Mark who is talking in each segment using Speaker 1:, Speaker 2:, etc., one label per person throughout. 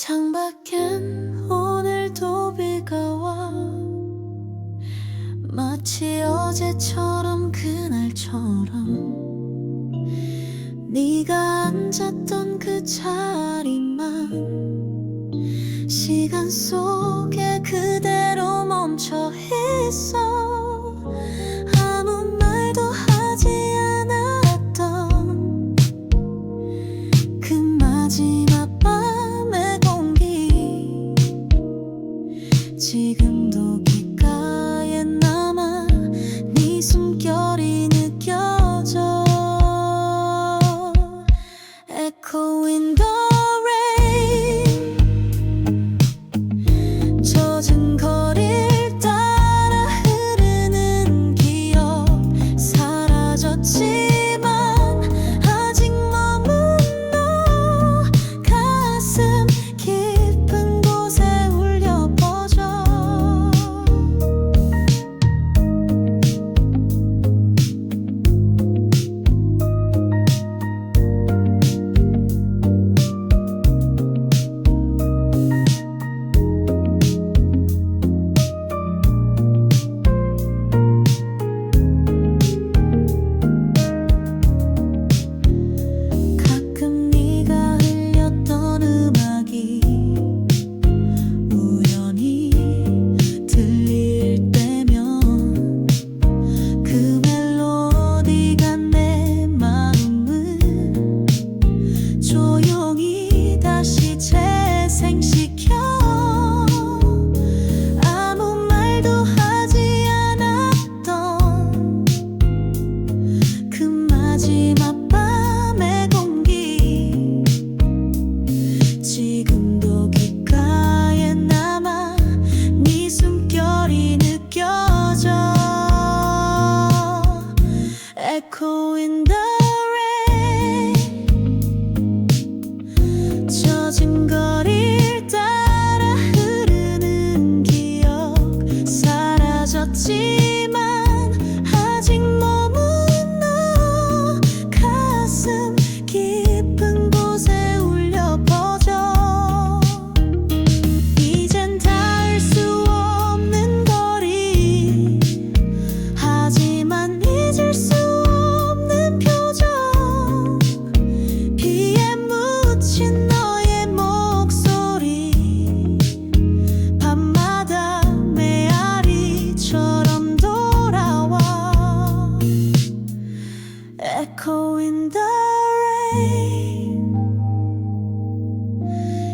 Speaker 1: 창밖엔 오늘도 비가 와. 마치 어제처럼 그날처럼 네가 앉았던 그 자리만 시간 속에 그대로 멈춰 있어.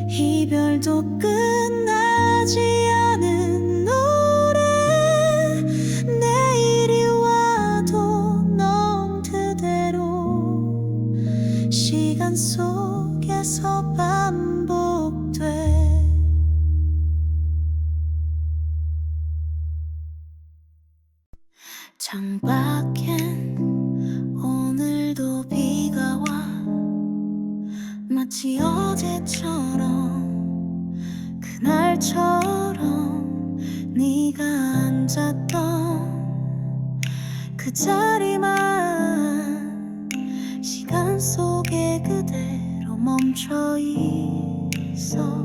Speaker 1: 이별도 끝나지 않은 노래. 내일이 와도 넌 그대로 시간 속에서 반복돼. 창밖엔 마치 어제처럼 그날처럼 네가 앉았던 그 자리만 시간 속에 그대로 멈춰 있어.